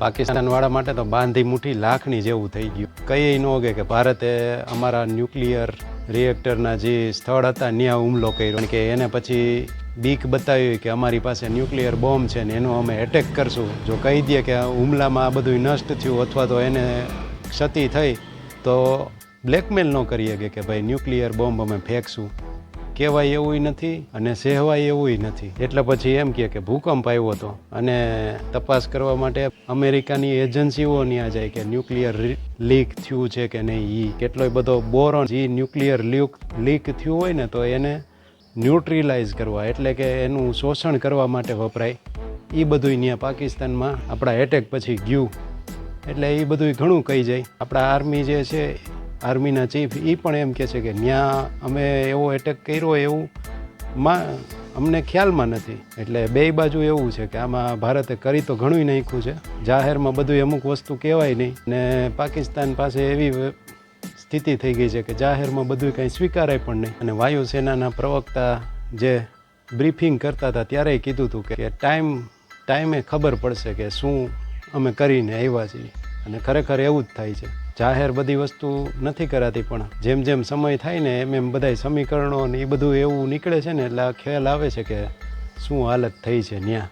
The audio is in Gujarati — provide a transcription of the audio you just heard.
પાકિસ્તાન વાળા માટે તો બાંધી મુઠ્ઠી લાખની જેવું થઈ ગયું. કઈ ન હોગે કે ભારતે અમારા ન્યુક્લિયર રિએક્ટરના જે સ્થળ હતા ત્યાં હુમલો કર્યો કે એને પછી બીક બતાવી કે અમારી પાસે ન્યુક્લિયર બોમ્બ છે ને એનો અમે એટેક કરશું. જો કહી દઈએ કે હુમલામાં આ બધું નષ્ટ થયું અથવા તો એને ક્ષતિ થઈ, તો બ્લેકમેલ ન કરીએ કે ભાઈ ન્યુક્લિયર બોમ્બ અમે ફેંકશું. કહેવાય એવું નથી અને સહેવાય એવું નથી. એટલે પછી એમ કહે કે ભૂકંપ આવ્યો હતો અને તપાસ કરવા માટે અમેરિકાની એજન્સીઓ ત્યાં જાય કે ન્યુક્લિયર લીક થયું છે કે નહીં એ કેટલોય બધો બોરોન જે ન્યુક્લિયર લીક લીક થયું હોય ને તો એને ન્યુટ્રીલાઇઝ કરવા. એટલે કે એનું શોષણ કરવા માટે વપરાય. એ બધું ત્યાં પાકિસ્તાનમાં આપણા એટેક પછી ગયું. એટલે એ બધું ઘણું કહી જાય. આપણા આર્મી જે છે આર્મીના ચીફ એ પણ એમ કહે છે કે ત્યાં અમે એવો એટેક કર્યો એવું માં, અમને ખ્યાલમાં નથી. એટલે બે બાજુ એવું છે કે આમાં ભારતે કરી તો ઘણું નાખ્યું છે. જાહેરમાં બધું અમુક વસ્તુ કહેવાય નહીં. ને પાકિસ્તાન પાસે એવી સ્થિતિ થઈ ગઈ છે કે જાહેરમાં બધું કંઈ સ્વીકારાય પણ નહીં. અને વાયુસેનાના પ્રવક્તા જે બ્રીફિંગ કરતા હતા ત્યારે કીધું હતું કે ટાઈમ, ટાઈમે ખબર પડશે કે શું અમે કરીને આવ્યા છીએ. અને ખરેખર એવું જ થાય છે. જાહેર બધી વસ્તુ નથી કરાતી, પણ જેમ જેમ સમય થાય ને એમ એમ બધાય સમીકરણો ને એ બધું એવું નીકળે છે ને એટલે ખ્યાલ આવે છે કે શું હાલત થઈ છે ત્યાં